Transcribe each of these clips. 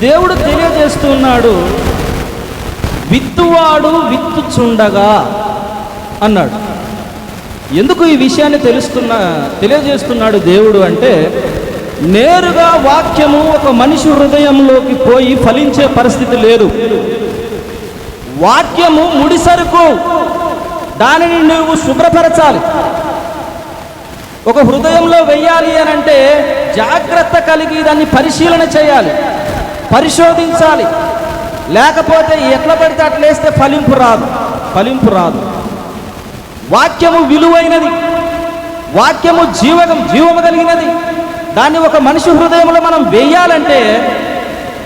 దేవుడు తెలియజేస్తున్నాడు విత్తువాడు విత్తుచుండగా అన్నాడు. ఎందుకు ఈ విషయాన్ని తెలుస్తున్న తెలియజేస్తున్నాడు దేవుడు అంటే నేరుగా వాక్యము ఒక మనిషి హృదయంలోకి పోయి ఫలించే పరిస్థితి లేదు. వాక్యము ముడిసరుకు దానిని నువ్వు శుభ్రపరచాలి. ఒక హృదయంలో వెయ్యాలి అని అంటే జాగ్రత్త కలిగి దాన్ని పరిశీలన చేయాలి. పరిశోధించాలి. లేకపోతే ఎట్లా పడితే అట్లా వేస్తే ఫలింపు రాదు. ఫలింపు రాదు. వాక్యము విలువైనది. వాక్యము జీవకం జీవము కలిగినది. దాన్ని ఒక మనిషి హృదయంలో మనం వేయాలంటే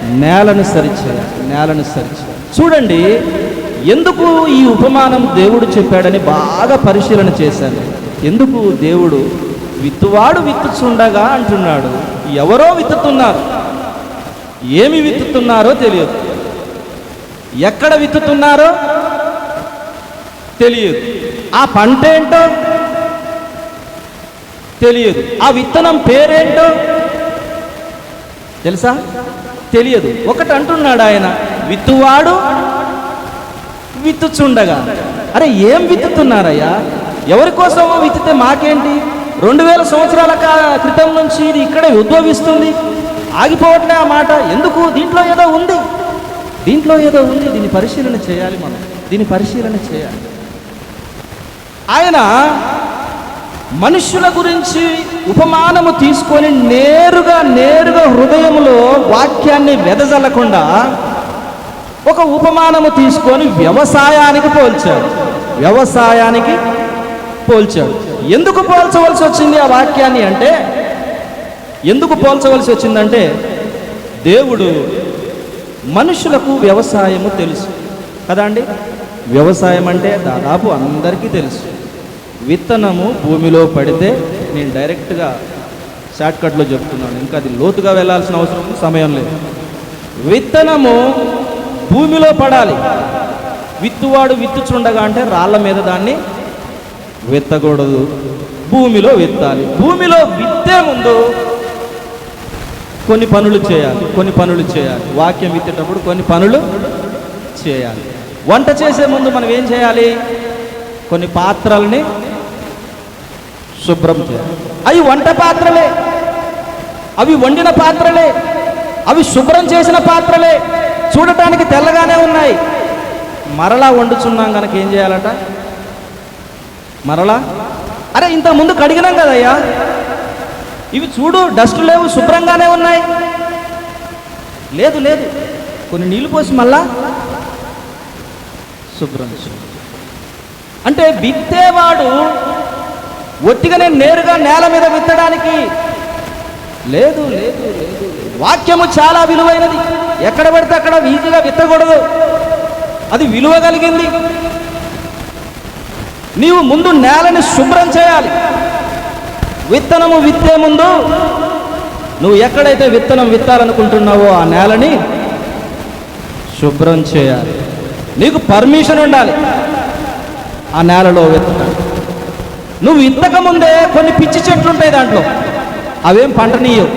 నేలను సరిచేయాలి. నేలను సరిచేయాలి. చూడండి ఎందుకు ఈ ఉపమానం దేవుడు చెప్పాడని బాగా పరిశీలన చేశాను. ఎందుకు దేవుడు విత్తువాడు విత్తుచుండగా అంటున్నాడు. ఎవరో విత్తుతున్నారు. ఏమి విత్తుతున్నారో తెలియదు. ఎక్కడ విత్తుతున్నారో తెలియదు. ఆ పంట ఏంటో తెలియదు. ఆ విత్తనం పేరేంటో తెలుసా? తెలియదు. ఒకటి అంటున్నాడు ఆయన విత్తువాడు విత్తుచుండగా. అరే ఏం విత్తుతున్నారయ్యా? ఎవరి కోసమో విత్తితే మాకేంటి? రెండు వేల సంవత్సరాల కా- క్రితం నుంచి ఇది ఇక్కడే ఉద్భవిస్తుంది. ఆగిపోవట్లే ఆ మాట. ఎందుకు? దీంట్లో ఏదో ఉంది. దీంట్లో ఏదో ఉంది. దీన్ని పరిశీలన చేయాలి మనం. దీన్ని పరిశీలన చేయాలి. ఆయన మనుషుల గురించి ఉపమానము తీసుకొని నేరుగా నేరుగా హృదయంలో వాక్యాన్ని వెదజల్లకుండా ఒక ఉపమానము తీసుకొని వ్యవసాయానికి పోల్చాడు. వ్యవసాయానికి పోల్చాడు. ఎందుకు పోల్చవలసి వచ్చింది ఆ వాక్యాన్ని అంటే ఎందుకు పోల్చవలసి వచ్చిందంటే దేవుడు మనుషులకు వ్యవసాయము తెలుసు. కదా అండి? వ్యవసాయం అంటే దాదాపు అందరికీ తెలుసు. విత్తనము భూమిలో పడితే నేను డైరెక్ట్గా షార్ట్కట్లో చెప్తున్నాను. ఇంకా అది లోతుగా వెళ్ళాల్సిన అవసరం సమయం లేదు. విత్తనము భూమిలో పడాలి. విత్తువాడు విత్తుచుండగా అంటే రాళ్ళ మీద దాన్ని విత్తకూడదు. భూమిలో విత్తాలి. భూమిలో విత్తే ముందు కొన్ని పనులు చేయాలి కొన్ని పనులు చేయాలి. వాక్యం విత్తేటప్పుడు కొన్ని పనులు చేయాలి. వంట చేసే ముందు మనం ఏం చేయాలి? కొన్ని పాత్రల్ని శుభ్రం చేయాలి. అవి వంట పాత్రలే. అవి వండిన పాత్రలే. అవి శుభ్రం చేసిన పాత్రలే. చూడటానికి తెల్లగానే ఉన్నాయి. మరలా వండుచున్నాం కనుక ఏం చేయాలట? మరలా? అరే ఇంతకుముందు ముందు కడిగినాం కదయ్యా? ఇవి చూడు డస్ట్ లేవు శుభ్రంగానే ఉన్నాయి. లేదు లేదు. కొన్ని నీళ్ళు పోసి మళ్ళా శుభ్రం అంటే విత్తేవాడు ఒట్టిగానే నేరుగా నేల మీద విత్తడానికి లేదు లేదు లేదు. వాక్యము చాలా విలువైనది. ఎక్కడ పడితే అక్కడ ఈజీగా విత్తకూడదు. అది విలువ కలిగింది. నీవు ముందు నేలని శుభ్రం చేయాలి. విత్తనము విత్తే ముందు నువ్వు ఎక్కడైతే విత్తనం విత్తాలనుకుంటున్నావో ఆ నేలని శుభ్రం చేయాలి. నీకు పర్మిషన్ ఉండాలి. ఆ నేలలో విత్తనం నువ్వు విత్తక ముందే కొన్ని పిచ్చి చెట్లు ఉంటాయి దాంట్లో. అవేం పంటనీయవు.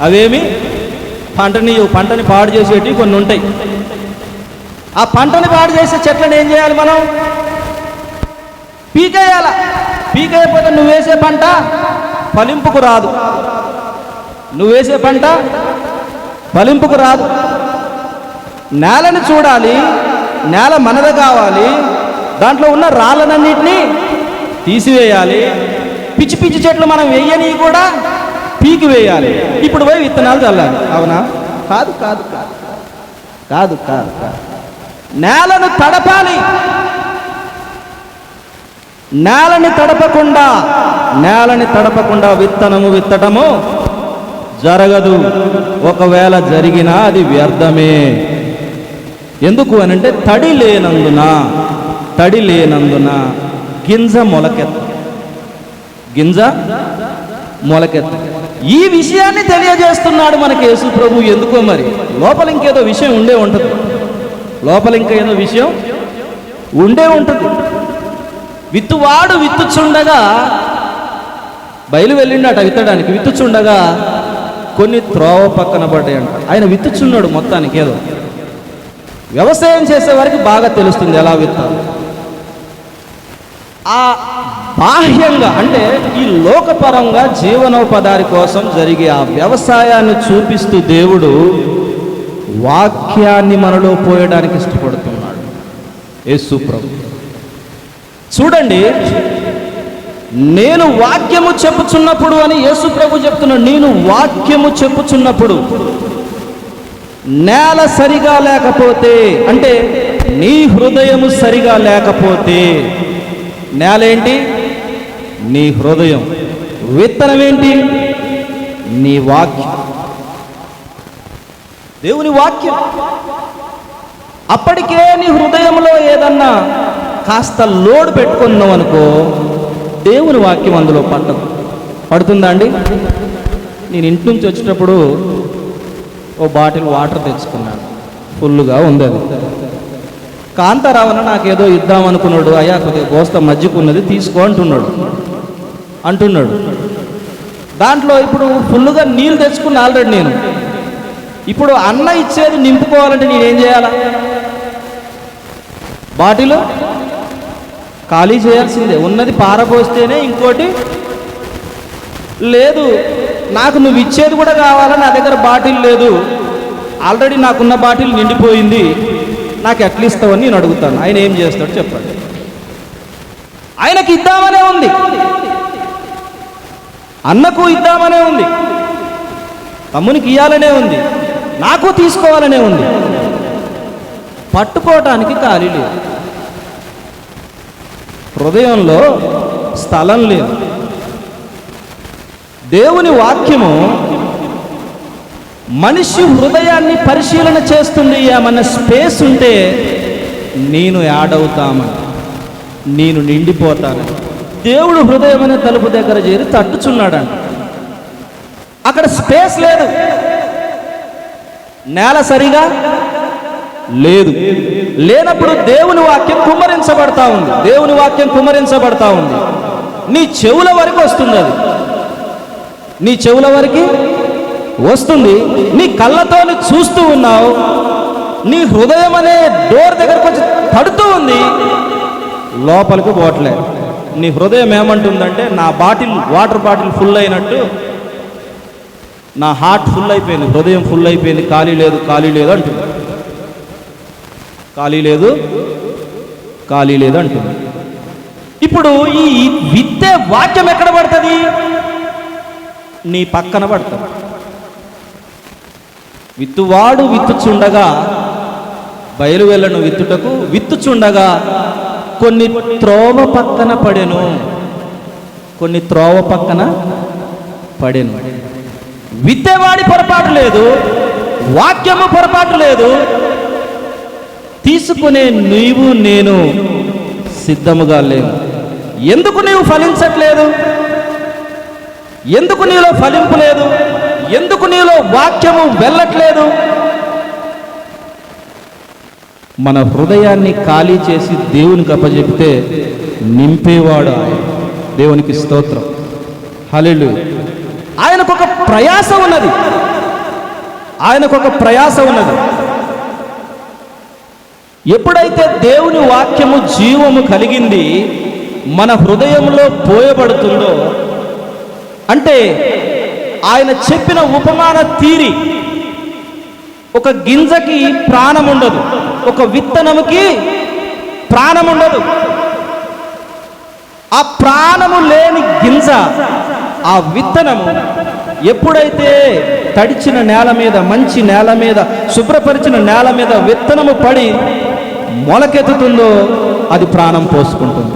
అవేమి పంటనీయవు. పంటని పాడు చేసేటివి కొన్ని ఉంటాయి. ఆ పంటని పాడు చేసే చెట్లను ఏం చేయాలి మనం? పీకేయాల. పీకైపోతే నువ్వు వేసే పంట ఫలింపుకు రాదు. నువ్వు వేసే పంట ఫలింపుకు రాదు. నేలని చూడాలి నేల మనద కావాలి దాంట్లో ఉన్న రాళ్ళనన్నింటినీ తీసివేయాలి. పిచ్చి పిచ్చి చెట్లు మనం వేయని కూడా పీకి వేయాలి. ఇప్పుడు పోయి విత్తనాలు చల్లాలి. అవునా? కాదు కాదు కాదు కాదు కాదు కాదు. నేలను తడపాలి. నేలని తడపకుండా నేలని తడపకుండా విత్తనము విత్తటము జరగదు. ఒకవేళ జరిగినా అది వ్యర్థమే. ఎందుకు అనంటే తడి లేనందున తడి లేనందున గింజ మొలకెత్త. గింజ మొలకెత్త. ఈ విషయాన్ని తెలియజేస్తున్నాడు మనకి యేసు ప్రభు. ఎందుకో మరి? లోపల ఇంకేదో విషయం ఉండే ఉంటుంది. లోపల ఇంకా ఏదో విషయం ఉండే ఉంటుంది. విత్తువాడు విత్తుచుండగా బయలు వెళ్ళిండట విత్తడానికి విత్తుచుండగా కొన్ని త్రోవ పక్కన పడ్డాయి అంట ఆయన విత్తుచున్నాడు మొత్తానికి ఏదో. వ్యవసాయం చేసే వారికి బాగా తెలుస్తుంది ఎలా విత్తాలి ఆ బాహ్యంగా అంటే ఈ లోకపరంగా జీవనోపాధి కోసం జరిగే ఆ వ్యవసాయాన్ని చూపిస్తూ దేవుడు వాక్యాన్ని మనలో పోయడానికి ఇష్టపడుతున్నాడు. యేసు ప్రభు. చూడండి నేను వాక్యము చెప్పుచున్నప్పుడు అని యేసు ప్రభు చెప్తున్నాడు నేను వాక్యము చెప్పుచున్నప్పుడు నేల సరిగా లేకపోతే అంటే నీ హృదయము సరిగా లేకపోతే నేల ఏంటి? నీ హృదయం. విత్తనం ఏంటి? నీ వాక్యం. దేవుని వాక్యం. అప్పటికే నీ హృదయంలో ఏదన్నా కాస్త లోడ్ పెట్టుకుందాం అనుకో దేవుని వాక్యం అందులో పట్టదు. పడుతుందా అండి? నేను ఇంటి నుంచి వచ్చేటప్పుడు ఓ బాటిల్ వాటర్ తెచ్చుకున్నాను. ఫుల్గా ఉంది అది. కాంతారావణ నాకేదో ఇద్దాం అనుకున్నాడు. అయ్యా కొద్దిగా గోస్త మజ్జిగున్నది తీసుకో అంటున్నాడు. అంటున్నాడు. దాంట్లో ఇప్పుడు ఫుల్గా నీళ్ళు తెచ్చుకున్నా ఆల్రెడీ నేను. ఇప్పుడు అన్న ఇచ్చేది నింపుకోవాలంటే నేనేం చేయాలా? బాటిల్? ఖాళీ చేయాల్సిందే. ఉన్నది పారపోస్తేనే ఇంకోటి లేదు. నాకు నువ్వు ఇచ్చేది కూడా కావాలా? నా దగ్గర బాటిల్ లేదు. ఆల్రెడీ నాకున్న బాటిల్ నిండిపోయింది. నాకు ఎట్లా ఇస్తావని నేను అడుగుతాను. ఆయన ఏం చేస్తాడు చెప్పండి. ఆయనకి ఇద్దామనే ఉంది. అన్నకు ఇద్దామనే ఉంది. తమ్మునికి ఇయ్యాలనే ఉంది. నాకు తీసుకోవాలనే ఉంది. పట్టుకోవటానికి ఖాళీ లేదు. హృదయంలో స్థలం లేదు. దేవుని వాక్యము మనిషి హృదయాన్ని పరిశీలన చేస్తుంది ఏమన్నా స్పేస్ ఉంటే నేను యాడవుతామని నేను నిండిపోతాను దేవుడు హృదయం అనే తలుపు దగ్గర చేరి తట్టుచున్నాడంట. అక్కడ స్పేస్ లేదు. నేల సరిగా లేదు. లేనప్పుడు దేవుని వాక్యం కుమ్మరించబడతా ఉంది. దేవుని వాక్యం కుమ్మరించబడతా ఉంది. నీ చెవుల వరకు వస్తుంది అది నీ చెవుల వరకు వస్తుంది. నీ కళ్ళతో చూస్తూ ఉన్నావు. నీ హృదయం అనే డోర్ దగ్గరకు వచ్చి తడుతూ ఉంది. లోపలికి పోవట్లే. నీ హృదయం ఏమంటుందంటే నా బాటిల్ వాటర్ బాటిల్ ఫుల్ అయినట్టు నా హార్ట్ ఫుల్ అయిపోయింది. హృదయం ఫుల్ అయిపోయింది. ఖాళీ లేదు ఖాళీ లేదు అంటుంది. ఖాళీ లేదు. ఖాళీ లేదు అంటుంది. ఇప్పుడు ఈ విత్తే వాక్యం ఎక్కడ పడుతుంది? నీ పక్కన పడుతుంది. విత్తువాడు విత్తుచుండగా బయలు వెళ్ళను విత్తుటకు విత్తుచుండగా కొన్ని త్రోవ పక్కన పడెను. కొన్ని త్రోవ పక్కన పడెను. విత్తేవాడి పొరపాటు లేదు. వాక్యము పొరపాటు లేదు. తీసుకునే నీవు నేను సిద్ధముగా లేవు ఎందుకు నీవు ఫలించట్లేదు? ఎందుకు నీలో ఫలింపు లేదు? ఎందుకు నీలో వాక్యము వెళ్ళట్లేదు? మన హృదయాన్ని ఖాళీ చేసి దేవునికి అప్పచెప్తే నింపేవాడు ఆయన. దేవునికి స్తోత్రం. హలెళ్ళు ఆయనకు ఒక ప్రయాస ఉన్నది. ఆయనకు ఒక ప్రయాస ఉన్నది. ఎప్పుడైతే దేవుని వాక్యము జీవము కలిగింది మన హృదయంలో పోయబడుతుందో అంటే ఆయన చెప్పిన ఉపమాన తీరి ఒక గింజకి ప్రాణం ఉండదు ఒక విత్తనముకి ప్రాణం ఉండదు ఆ ప్రాణము లేని గింజ ఆ విత్తనము ఎప్పుడైతే తడిచిన నేల మీద మంచి నేల మీద శుభ్రపరిచిన నేల మీద విత్తనము పడి మొలకెత్తుతుందో అది ప్రాణం పోసుకుంటుంది.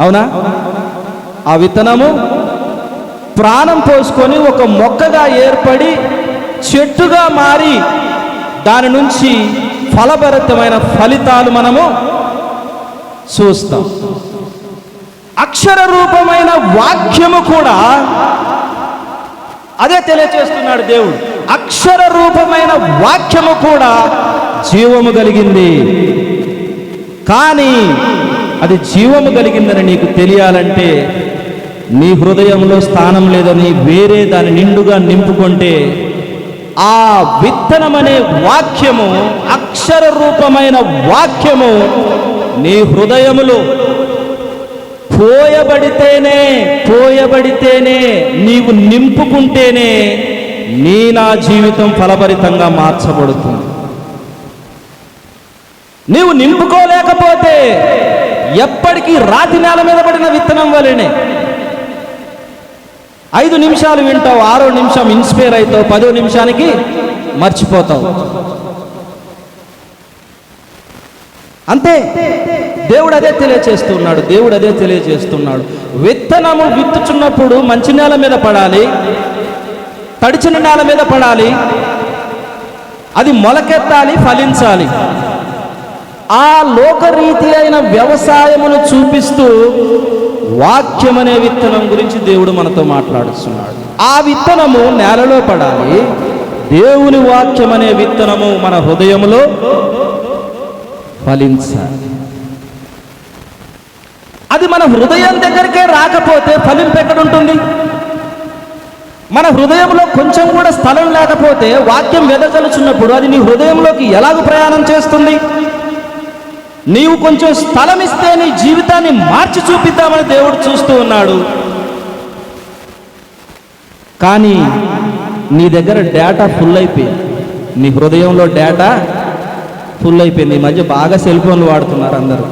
అవునా? ఆ విత్తనము ప్రాణం పోసుకొని ఒక మొక్కగా ఏర్పడి చెట్టుగా మారి దాని నుంచి ఫలభరితమైన ఫలితాలు మనము చూస్తాం. అక్షర రూపమైన వాక్యము కూడా అదే తెలియచేస్తున్నాడు దేవుడు. అక్షర రూపమైన వాక్యము కూడా జీవము కలిగింది. కానీ అది జీవము కలిగిందని నీకు తెలియాలంటే నీ హృదయంలో స్థానం లేదని వేరే దాని నిండుగా నింపుకుంటే ఆ విత్తనమనే వాక్యము అక్షర రూపమైన వాక్యము నీ హృదయములో పోయబడితేనే పోయబడితేనే నీవు నింపుకుంటేనే నీ నా జీవితం ఫలభరితంగా మార్చబడుతుంది. నీవు నింపుకోలేకపోతే ఎప్పటికీ రాతి నేల మీద పడిన విత్తనం వలెనే. ఐదు నిమిషాలు వింటావు ఆరో నిమిషం ఇన్స్పైర్ అవుతావు పదో నిమిషానికి మర్చిపోతావు. అంతే దేవుడు అదే తెలియచేస్తున్నాడు దేవుడు అదే తెలియచేస్తున్నాడు. విత్తనము విత్తుచున్నప్పుడు మంచి నేల మీద పడాలి తడిచిన నేల మీద పడాలి అది మొలకెత్తాలి ఫలించాలి. ఆ లోకరీతి అయిన వ్యవసాయమును చూపిస్తూ వాక్యం అనే విత్తనం గురించి దేవుడు మనతో మాట్లాడుతున్నాడు. ఆ విత్తనము నేలలో పడాలి. దేవుని వాక్యం అనే విత్తనము మన హృదయంలో ఫలించాలి. అది మన హృదయం దగ్గరికే రాకపోతే ఫలింపు ఎక్కడుంటుంది? మన హృదయంలో కొంచెం కూడా స్థలం లేకపోతే వాక్యం వెదజలుచున్నప్పుడు అది నీ హృదయంలోకి ఎలాగ ప్రయాణం చేస్తుంది? నీవు కొంచెం స్థలం ఇస్తే నీ జీవితాన్ని మార్చి చూపిద్దామని దేవుడు చూస్తూ ఉన్నాడు. కానీ నీ దగ్గర డేటా ఫుల్ అయిపోయింది నీ హృదయంలో డేటా ఫుల్ అయిపోయింది. ఈ మధ్య బాగా సెల్ ఫోన్లు వాడుతున్నారు అందరూ.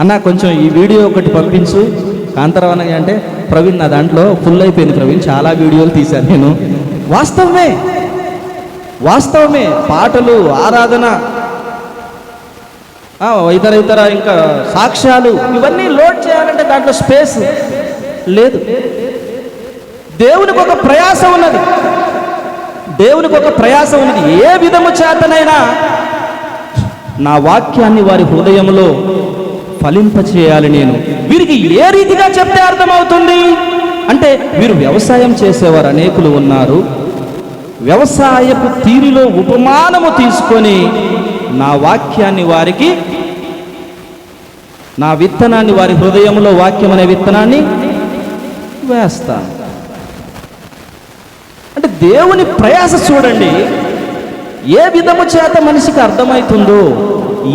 అన్న కొంచెం ఈ వీడియో ఒకటి పంపించు. కాంతరవన అంటే ప్రవీణ్ నా దాంట్లో ఫుల్ అయిపోయింది ప్రవీణ్. చాలా వీడియోలు తీశాను నేను. వాస్తవమే. వాస్తవమే. పాటలు ఆరాధన ఇతర ఇతర ఇంకా సాక్ష్యాలు ఇవన్నీ లోడ్ చేయాలంటే దాంట్లో స్పేస్ లేదు. దేవునికి ఒక ప్రయాస ఉన్నది. దేవునికి ఒక ప్రయాస ఉన్నది. ఏ విధము చేతనైనా నా వాక్యాన్ని వారి హృదయంలో ఫలింపచేయాలి నేను. వీరికి ఏ రీతిగా చెప్తే అర్థమవుతుంది? అంటే వీరు వ్యవసాయం చేసేవారు అనేకులు ఉన్నారు. వ్యవసాయపు తీరులో ఉపమానము తీసుకొని నా వాక్యాన్ని వారికి నా విత్తనాన్ని వారి హృదయంలో వాక్యం అనే విత్తనాన్ని వేస్తాను అంటే దేవుని ప్రయాస చూడండి. ఏ విధము చేత మనిషికి అర్థమవుతుందో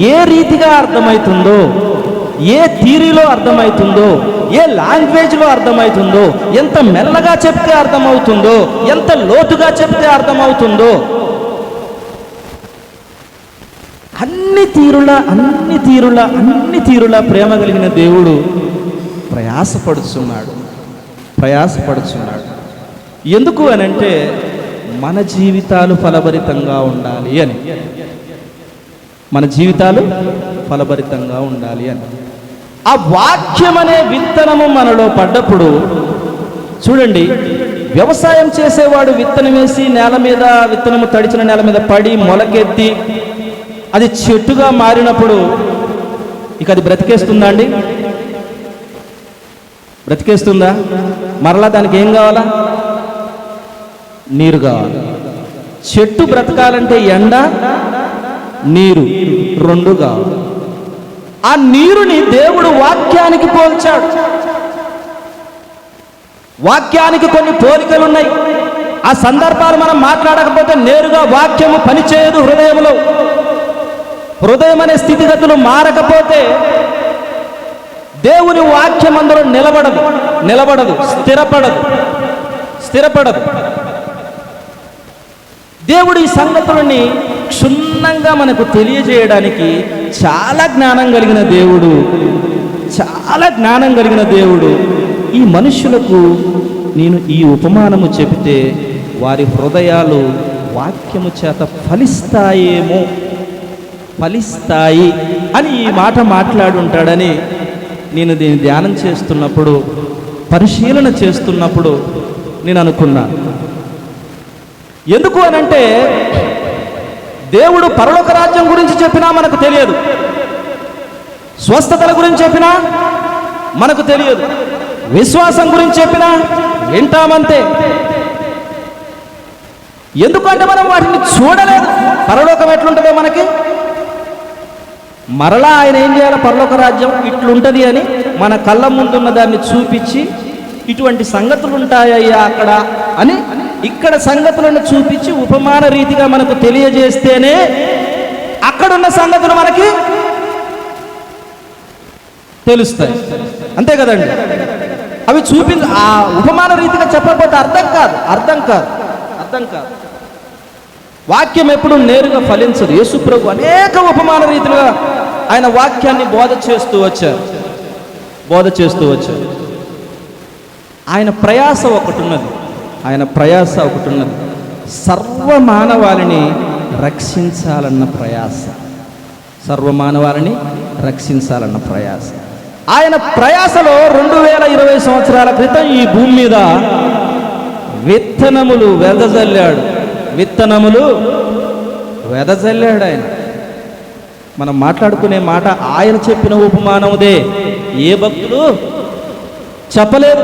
ఏ రీతిగా అర్థమవుతుందో ఏ థీరీలో అర్థమవుతుందో ఏ లాంగ్వేజ్లో అర్థమవుతుందో ఎంత మెల్లగా చెప్తే అర్థమవుతుందో ఎంత లోతుగా చెప్తే అర్థమవుతుందో అన్ని తీరుల అన్ని తీరుల అన్ని తీరుల ప్రేమ కలిగిన దేవుడు ప్రయాసపడుచున్నాడు. ప్రయాసపడుచున్నాడు. ఎందుకు అని అంటే మన జీవితాలు ఫలభరితంగా ఉండాలి అని. మన జీవితాలు ఫలభరితంగా ఉండాలి అని. ఆ వాక్యం అనే విత్తనము మనలో పడ్డప్పుడు చూడండి వ్యవసాయం చేసేవాడు విత్తనం వేసి నేల మీద విత్తనము తడిచిన నేల మీద పడి మొలకెత్తి అది చెట్టుగా మారినప్పుడు ఇక అది బ్రతికేస్తుందా అండి బ్రతికేస్తుందా? మరలా దానికి ఏం కావాలా? నీరు కావాలి. చెట్టు బ్రతకాలంటే ఎండ నీరు రెండు కావాలి. ఆ నీరుని దేవుడు వాక్యానికి పోల్చాడు. వాక్యానికి కొన్ని పోలికలు ఉన్నాయి. ఆ సందర్భాలు మనం మాట్లాడకపోతే నేరుగా వాక్యము పనిచేయదు హృదయంలో హృదయం అనే స్థితిగతులు మారకపోతే దేవుని వాక్యం అందులో నిలబడదు నిలబడదు స్థిరపడదు స్థిరపడదు. దేవుడు ఈ సంగతులని క్షుణ్ణంగా మనకు తెలియజేయడానికి చాలా జ్ఞానం కలిగిన దేవుడు చాలా జ్ఞానం కలిగిన దేవుడు. ఈ మనుషులకు నేను ఈ ఉపమానము చెబితే వారి హృదయాలు వాక్యము చేత ఫలిస్తాయేమో. ఫలిస్తాయి అని ఈ మాట మాట్లాడుంటాడని నేను దీన్ని ధ్యానం చేస్తున్నప్పుడు పరిశీలన చేస్తున్నప్పుడు నేను అనుకున్నాను ఎందుకు అనంటే దేవుడు పరలోక రాజ్యం గురించి చెప్పినా మనకు తెలియదు. స్వస్థతల గురించి చెప్పినా మనకు తెలియదు. విశ్వాసం గురించి చెప్పినా వింటామంతే ఎందుకంటే మనం వాటిని చూడలేదు. పరలోకం ఎట్లుంటుందో మనకి మరలా ఆయన ఏం చేయాలి? పరలోక రాజ్యం ఇట్లుంటది అని మన కళ్ళ ముందున్న దాన్ని చూపించి ఇటువంటి సంగతులు ఉంటాయ్యా అక్కడ అని ఇక్కడ సంగతులను చూపించి ఉపమాన రీతిగా మనకు తెలియజేస్తేనే అక్కడున్న సంగతులు మనకి తెలుస్తాయి. అంతే కదండి? అవి చూపి ఆ ఉపమాన రీతిగా చెప్పకపోతే అర్థం కాదు అర్థం కాదు అర్థం కాదు. వాక్యం ఎప్పుడు నేరుగా ఫలించదు. యేసు ప్రభు అనేక ఉపమాన రీతిగా ఆయన వాక్యాన్ని బోధ చేస్తూ వచ్చారు. బోధ చేస్తూ వచ్చారు. ఆయన ప్రయాస ఒకటి ఉన్నది ఆయన ప్రయాస ఒకటి ఉన్నది సర్వ మానవాళిని రక్షించాలన్న ప్రయాస. సర్వ మానవాళిని రక్షించాలన్న ప్రయాస. ఆయన ప్రయాసలో రెండు వేల ఇరవై సంవత్సరాల క్రితం ఈ భూమి మీద విత్తనములు వెదజల్లాడు. విత్తనములు వెదజల్లాడు ఆయన మనం మాట్లాడుకునే మాట ఆయన చెప్పిన ఉపమానముదే. ఏ భక్తులు చెప్పలేదు.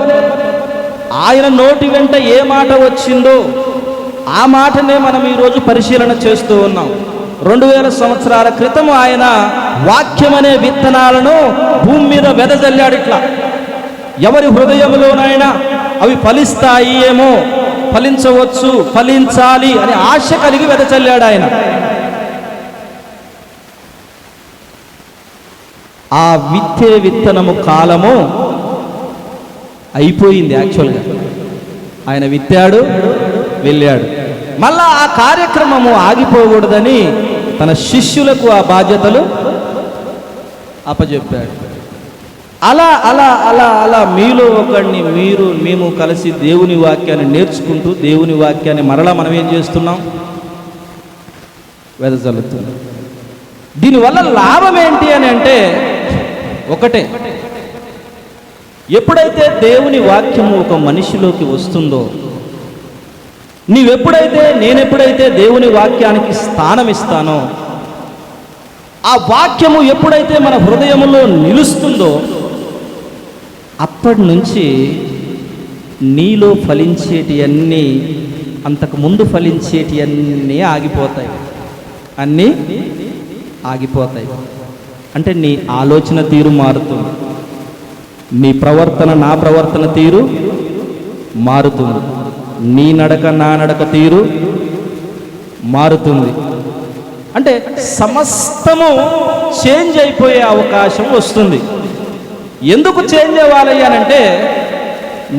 ఆయన నోటి వెంట ఏ మాట వచ్చిందో ఆ మాటనే మనం ఈరోజు పరిశీలన చేస్తూ ఉన్నాం. రెండు వేల సంవత్సరాల క్రితం ఆయన వాక్యం అనే విత్తనాలను భూమి మీద వెదజల్లాడు ఇట్లా ఎవరి హృదయంలోనైనా అవి ఫలిస్తాయి ఏమో ఫలించవచ్చు ఫలించాలి అని ఆశ కలిగి వెదచల్లాడు ఆయన. ఆ విత్తే విత్తనము కాలము అయిపోయింది యాక్చువల్గా. ఆయన విత్తాడు వెళ్ళాడు. మళ్ళా ఆ కార్యక్రమము ఆగిపోకూడదని తన శిష్యులకు ఆ బాధ్యతలు అప్పచెప్పాడు. అలా అలా అలా అలా మీలో ఒకడిని మీరు మేము కలిసి దేవుని వాక్యాన్ని నేర్చుకుంటూ దేవుని వాక్యాన్ని మరలా మనం ఏం చేస్తున్నాం? వెదజల్లుతున్నాం దీనివల్ల లాభం ఏంటి అని అంటే ఒకటే. ఎప్పుడైతే దేవుని వాక్యము ఒక మనిషిలోకి వస్తుందో నీవెప్పుడైతే నేనెప్పుడైతే దేవుని వాక్యానికి స్థానం ఇస్తానో ఆ వాక్యము ఎప్పుడైతే మన హృదయంలో నిలుస్తుందో అప్పటి నుంచి నీలో ఫలించేటి అన్నీ అంతకు ముందు ఫలించేటి అన్నీ ఆగిపోతాయి. అన్నీ ఆగిపోతాయి. అంటే నీ ఆలోచన తీరు మారుతుంది. నీ ప్రవర్తన నా ప్రవర్తన తీరు మారుతుంది. నీ నడక నా నడక తీరు మారుతుంది. అంటే సమస్తము చేంజ్ అయిపోయే అవకాశం వస్తుంది. ఎందుకు చేంజ్ అవ్వాలి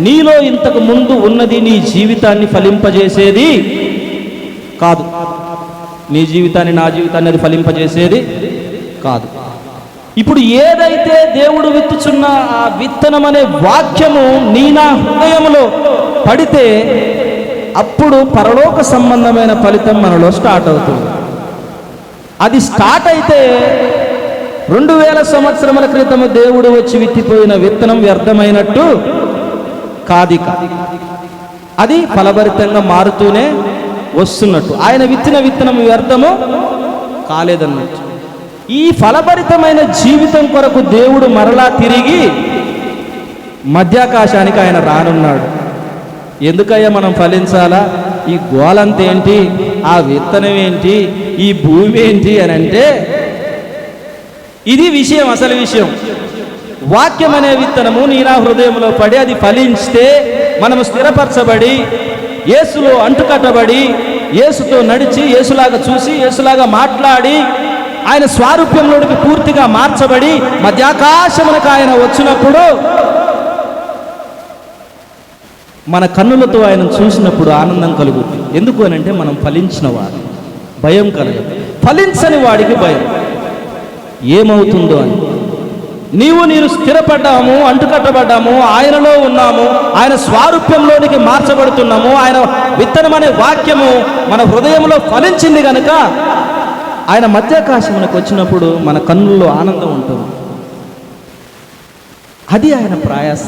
నీలో ఇంతకు ముందు ఉన్నది నీ జీవితాన్ని ఫలింపజేసేది కాదు. నీ జీవితాన్ని నా జీవితాన్ని అది ఫలింపజేసేది కాదు. ఇప్పుడు ఏదైతే దేవుడు విత్తుచున్న ఆ విత్తనం అనే వాక్యము నీ నా హృదయంలో పడితే అప్పుడు పరలోక సంబంధమైన ఫలితం మనలో స్టార్ట్ అవుతుంది. అది స్టార్ట్ అయితే రెండు వేల సంవత్సరముల క్రితం దేవుడు వచ్చి విత్తిపోయిన విత్తనం వ్యర్థమైనట్టు కాదిక అది ఫలభరితంగా మారుతూనే వస్తున్నట్టు. ఆయన విత్తిన విత్తనం వ్యర్థము కాలేదన్నట్టు. ఈ ఫలభరితమైన జీవితం కొరకు దేవుడు మరలా తిరిగి మధ్యాకాశానికి ఆయన రానున్నాడు. ఎందుకయ్యా మనం ఫలించాలా? ఈ గోలంతేంటి ఆ విత్తనం ఏంటి ఈ భూమి ఏంటి అని అంటే ఇది విషయం అసలు విషయం. వాక్యం అనే విత్తనము నీనా హృదయంలో పడి అది ఫలించితే మనము స్థిరపరచబడి యేసులో అంటుకట్టబడి యేసుతో నడిచి యేసులాగా చూసి యేసులాగా మాట్లాడి ఆయన స్వారూప్యంలోనికి పూర్తిగా మార్చబడి మధ్యాకాశమునకు ఆయన వచ్చినప్పుడు మన కన్నులతో ఆయన చూసినప్పుడు ఆనందం కలుగుతుంది. ఎందుకు అని అంటే మనం ఫలించిన వాడు భయం కలగదు. ఫలించని వాడికి భయం. ఏమవుతుందో అని. నీవు నేను స్థిరపడ్డాము అంటుకట్టబడ్డాము ఆయనలో ఉన్నాము ఆయన స్వారూప్యంలోనికి మార్చబడుతున్నాము ఆయన విత్తనం అనే వాక్యము మన హృదయంలో ఫలించింది కనుక ఆయన మధ్యాకాశమునకు వచ్చినప్పుడు మన కన్నుల్లో ఆనందం ఉంటుంది. అది ఆయన ప్రయాస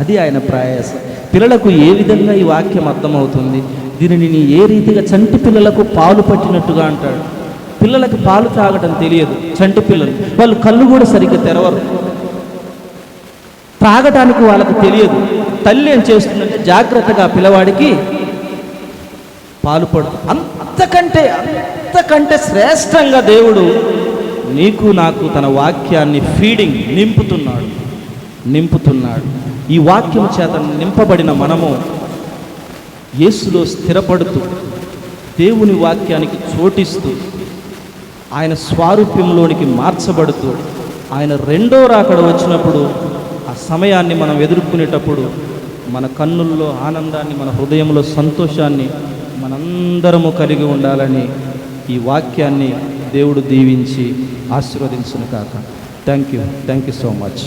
అది ఆయన ప్రయాస. పిల్లలకు ఏ విధంగా ఈ వాక్యం అర్థమవుతుంది? దీనిని నీ ఏ రీతిగా చంటి పిల్లలకు పాలు పట్టినట్టుగా అంటాడు. పిల్లలకు పాలు తాగటం తెలియదు చంటి పిల్లలు. వాళ్ళు కళ్ళు కూడా సరిగ్గా తెరవరు. తాగటానికి వాళ్ళకు తెలియదు. తల్లి ఏం చేస్తుందంటే జాగ్రత్తగా పిల్లవాడికి పాలు పడుతుంది అంతకంటే అంతకంటే శ్రేష్టంగా దేవుడు నీకు నాకు తన వాక్యాన్ని ఫీడింగ్ నింపుతున్నాడు. నింపుతున్నాడు. ఈ వాక్యం చేత నింపబడిన మనము యేసులో స్థిరపడుతూ దేవుని వాక్యానికి చోటిస్తూ ఆయన స్వారూప్యంలోనికి మార్చబడుతూ ఆయన రెండో రాకడ వచ్చినప్పుడు ఆ సమయాన్ని మనం ఎదుర్కొనేటప్పుడు మన కన్నుల్లో ఆనందాన్ని మన హృదయంలో సంతోషాన్ని మనందరము కలిగి ఉండాలని ఈ వాక్యాన్ని దేవుడు దీవించి ఆశీర్వదించును కాక. Thank you thank you so much